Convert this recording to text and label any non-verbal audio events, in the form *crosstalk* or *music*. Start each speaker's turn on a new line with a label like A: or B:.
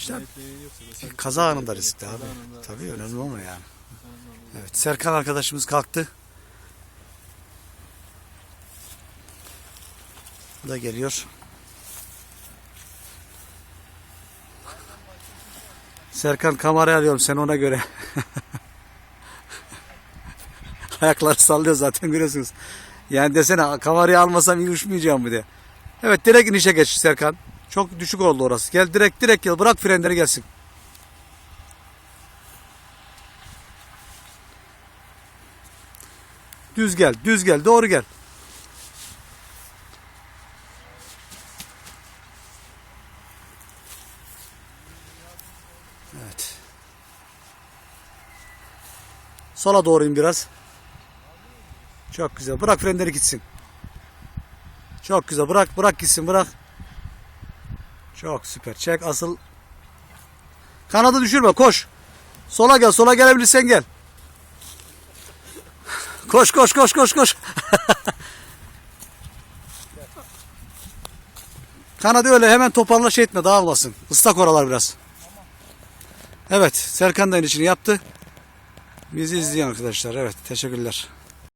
A: İşte kaza anında riskli abi. Tabii önemli olma yani. Evet Serkan arkadaşımız kalktı. Bu da geliyor. Serkan kamerayı alıyorum sen ona göre. *laughs* Ayakları sallıyor zaten görüyorsunuz. Yani desene kamerayı almasam iyi uçmayacağım mı diye. Evet direkt inişe geç Serkan. Çok düşük oldu orası. Gel direkt direkt gel. Bırak frenleri gelsin. Düz gel, düz gel, doğru gel. Evet. Sola doğru in biraz. Çok güzel. Bırak frenleri gitsin. Çok güzel. Bırak, bırak gitsin, bırak. Çok süper. Çek asıl. Kanadı düşürme, koş. Sola gel, sola gelebilirsen gel. Koş koş koş koş koş. *laughs* Kanadı öyle hemen toparla şey etme dağılmasın. Islak oralar biraz. Evet Serkan da işini yaptı. Bizi izleyen arkadaşlar. Evet teşekkürler.